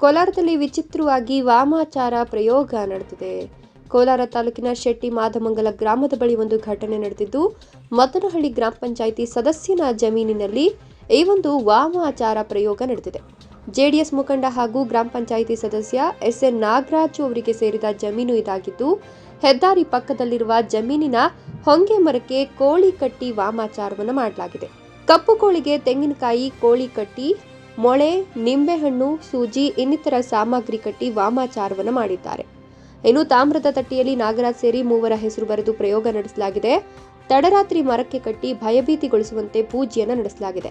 ಕೋಲಾರದಲ್ಲಿ ವಿಚಿತ್ರವಾಗಿ ವಾಮಾಚಾರ ಪ್ರಯೋಗ ನಡೆದಿದೆ. ಕೋಲಾರ ತಾಲೂಕಿನ ಶೆಟ್ಟಿ ಮಾದಮಂಗಲ ಗ್ರಾಮದ ಬಳಿ ಒಂದು ಘಟನೆ ನಡೆದಿದ್ದು, ಮದನಹಳ್ಳಿ ಗ್ರಾಮ ಪಂಚಾಯಿತಿ ಸದಸ್ಯನ ಜಮೀನಿನಲ್ಲಿ ಈ ಒಂದು ವಾಮಾಚಾರ ಪ್ರಯೋಗ ನಡೆದಿದೆ. ಜೆಡಿಎಸ್ ಮುಖಂಡ ಹಾಗೂ ಗ್ರಾಮ ಪಂಚಾಯಿತಿ ಸದಸ್ಯ ಎಸ್ ಎನ್ ನಾಗರಾಜು ಅವರಿಗೆ ಸೇರಿದ ಜಮೀನು ಇದಾಗಿದ್ದು, ಹೆದ್ದಾರಿ ಪಕ್ಕದಲ್ಲಿರುವ ಜಮೀನಿನ ಹೊಂಗೆ ಮರಕ್ಕೆ ಕೋಳಿ ಕಟ್ಟಿ ವಾಮಾಚಾರವನ್ನು ಮಾಡಲಾಗಿದೆ. ಕಪ್ಪು ಕೋಳಿಗೆ ತೆಂಗಿನಕಾಯಿ ಕೋಳಿ ಕಟ್ಟಿ ಮೊಳೆ, ನಿಂಬೆಹಣ್ಣು, ಸೂಜಿ, ಇನ್ನಿತರ ಸಾಮಗ್ರಿ ಕಟ್ಟಿ ವಾಮಾಚಾರವನ್ನು ಮಾಡಿದ್ದಾರೆ. ಇನ್ನು ತಾಮ್ರದ ತಟ್ಟಿಯಲ್ಲಿ ನಾಗರಾಜ್ ಸೇರಿ ಮೂವರ ಹೆಸರು ಬರೆದು ಪ್ರಯೋಗ ನಡೆಸಲಾಗಿದೆ. ತಡರಾತ್ರಿ ಮರಕ್ಕೆ ಕಟ್ಟಿ ಭಯಭೀತಿಗೊಳಿಸುವಂತೆ ಪೂಜೆಯನ್ನು ನಡೆಸಲಾಗಿದೆ.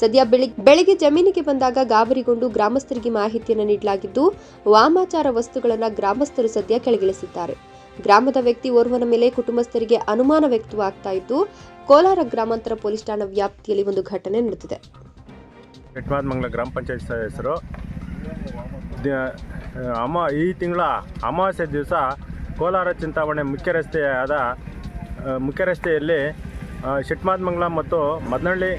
ಸದ್ಯ ಬೆಳಿಗ್ಗೆ ಬೆಳಿಗ್ಗೆ ಜಮೀನಿಗೆ ಬಂದಾಗ ಗಾಬರಿಗೊಂಡು ಗ್ರಾಮಸ್ಥರಿಗೆ ಮಾಹಿತಿಯನ್ನು ನೀಡಲಾಗಿದ್ದು, ವಾಮಾಚಾರ ವಸ್ತುಗಳನ್ನು ಗ್ರಾಮಸ್ಥರು ಸದ್ಯ ಕೆಳಗಿಳಿಸಿದ್ದಾರೆ. ಗ್ರಾಮದ ವ್ಯಕ್ತಿ ಓರ್ವನ ಮೇಲೆ ಕುಟುಂಬಸ್ಥರಿಗೆ ಅನುಮಾನ ವ್ಯಕ್ತವಾಗ್ತಾ ಇದ್ದು, ಕೋಲಾರ ಗ್ರಾಮಾಂತರ ಪೊಲೀಸ್ ಠಾಣಾ ವ್ಯಾಪ್ತಿಯಲ್ಲಿ ಒಂದು ಘಟನೆ ನಡೆದಿದೆ. ಮಂಗಲ ಗ್ರಾಮ ಪಂಚಾಯತ್ ಹೆಸರು. ಅಮ, ಈ ತಿಂಗಳ ಅಮಾವಾಸ್ಯೆ ದಿವಸ ಕೋಲಾರ ಚಿಂತಾಮಣಿ ಮುಖ್ಯ ರಸ್ತೆಯಾದ ಮುಖ್ಯ ರಸ್ತೆಯಲ್ಲಿ ಮಂಗಲ ಮತ್ತು ಮದನಹಳ್ಳಿ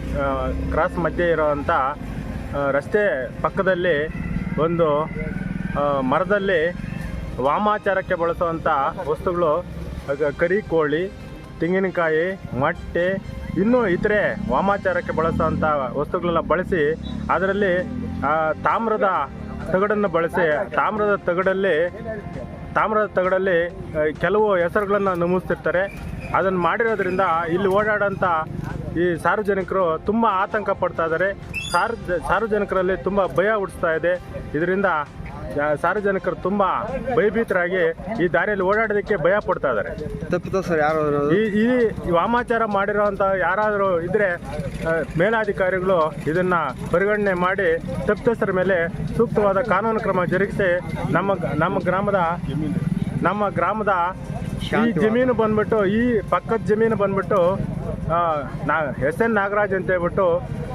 ಕ್ರಾಸ್ ಮಧ್ಯೆ ಇರೋವಂಥ ರಸ್ತೆ ಪಕ್ಕದಲ್ಲಿ ಒಂದು ಮರದಲ್ಲಿ ವಾಮಾಚಾರಕ್ಕೆ ಬಳಸುವಂಥ ವಸ್ತುಗಳು ಕರಿ, ಕೋಳಿ ತೆಂಗಿನಕಾಯಿ, ಮೊಟ್ಟೆ, ಇನ್ನೂ ಇತರೆ ವಾಮಾಚಾರಕ್ಕೆ ಬಳಸುವಂಥ ವಸ್ತುಗಳನ್ನ ಬಳಸಿ ಅದರಲ್ಲಿ ತಾಮ್ರದ ತಗಡನ್ನು ಬಳಸಿ, ತಾಮ್ರದ ತಗಡಲ್ಲಿ ತಾಮ್ರದ ತಗಡಲ್ಲಿ ಕೆಲವು ಹೆಸರುಗಳನ್ನು ನಮೂಸ್ತಿರ್ತಾರೆ ಅದನ್ನು ಮಾಡಿರೋದ್ರಿಂದ ಇಲ್ಲಿ ಓಡಾಡೋಂಥ ಈ ಸಾರ್ವಜನಿಕರು ತುಂಬ ಆತಂಕ ಪಡ್ತಾ ಇದ್ದಾರೆ. ಸಾರ್ವ ಸಾರ್ವಜನಿಕರಲ್ಲಿ ತುಂಬ ಭಯ ಹುಟ್ಟಿಸ್ತಾ ಇದೆ. ಇದರಿಂದ ಸಾರ್ವಜನಿಕರು ತುಂಬ ಭಯಭೀತರಾಗಿ ಈ ದಾರಿಯಲ್ಲಿ ಓಡಾಡೋದಕ್ಕೆ ಭಯ ಪಡ್ತಾ ಇದ್ದಾರೆ. ತಪ್ಪಿತ ಸರ್ ಯಾರು ಈ ಈ ವಾಮಾಚಾರ ಮಾಡಿರೋಂಥ ಯಾರಾದರೂ ಇದ್ರೆ ಮೇಲಾಧಿಕಾರಿಗಳು ಇದನ್ನ ಪರಿಗಣನೆ ಮಾಡಿ ತಪ್ಪಿತಸ್ಥರ ಮೇಲೆ ಸೂಕ್ತವಾದ ಕಾನೂನು ಕ್ರಮ ಜರುಗಿಸಿ ನಮ್ಮ ನಮ್ಮ ಗ್ರಾಮದ ನಮ್ಮ ಗ್ರಾಮದ ಈ ಜಮೀನು ಬಂದ್ಬಿಟ್ಟು ಈ ಪಕ್ಕದ ಜಮೀನು ಬಂದ್ಬಿಟ್ಟು ನಾ ಎಸ್ ಎನ್ ನಾಗರಾಜ್ ಅಂತ ಹೇಳ್ಬಿಟ್ಟು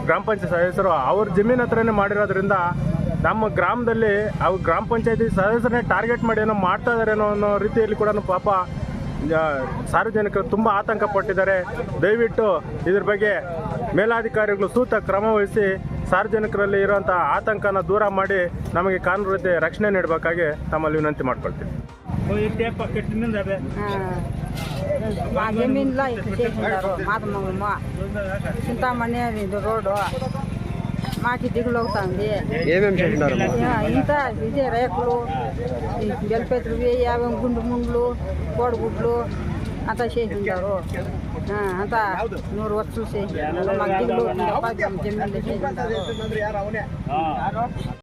ಗ್ರಾಮ ಪಂಚಾಯತ್ ಸದಸ್ಯರು ಅವ್ರ ಜಮೀನ್ ಹತ್ರನೇ ಮಾಡಿರೋದ್ರಿಂದ ನಮ್ಮ ಗ್ರಾಮದಲ್ಲಿ ಅವು ಗ್ರಾಮ ಪಂಚಾಯತಿ ಸದಸ್ಯರನ್ನೇ ಟಾರ್ಗೆಟ್ ಮಾಡಿ ಏನೋ ಮಾಡ್ತಾ ಇದಾರೇನೋ ಅನ್ನೋ ರೀತಿಯಲ್ಲಿ ಕೂಡ ಪಾಪ ಸಾರ್ವಜನಿಕರು ತುಂಬ ಆತಂಕ ಪಟ್ಟಿದ್ದಾರೆ. ದಯವಿಟ್ಟು ಇದ್ರ ಬಗ್ಗೆ ಮೇಲಾಧಿಕಾರಿಗಳು ಸೂಕ್ತ ಕ್ರಮ ವಹಿಸಿ ಸಾರ್ವಜನಿಕರಲ್ಲಿ ಇರುವಂಥ ಆತಂಕನ ದೂರ ಮಾಡಿ ನಮಗೆ ಕಾನೂನು ರೀತಿ ರಕ್ಷಣೆ ನೀಡಬೇಕಾಗಿ ತಮ್ಮಲ್ಲಿ ವಿನಂತಿ ಮಾಡ್ಕೊಳ್ತೀನಿ. ಚಿಂತಾಮಣಿ ಇದು ರೋಡು. మాకు దిగులు అవుతుంది. ఏమేమి చేసినారు ఇంత ఇదే రేకులు గెలిపెత్తులు యాభై గుండు ముండ్లు కోడిగుడ్లు అంతా చేసింటారు ఆ, అంతా నూరు వస్తువులు చేసినారు మాకు దిగులు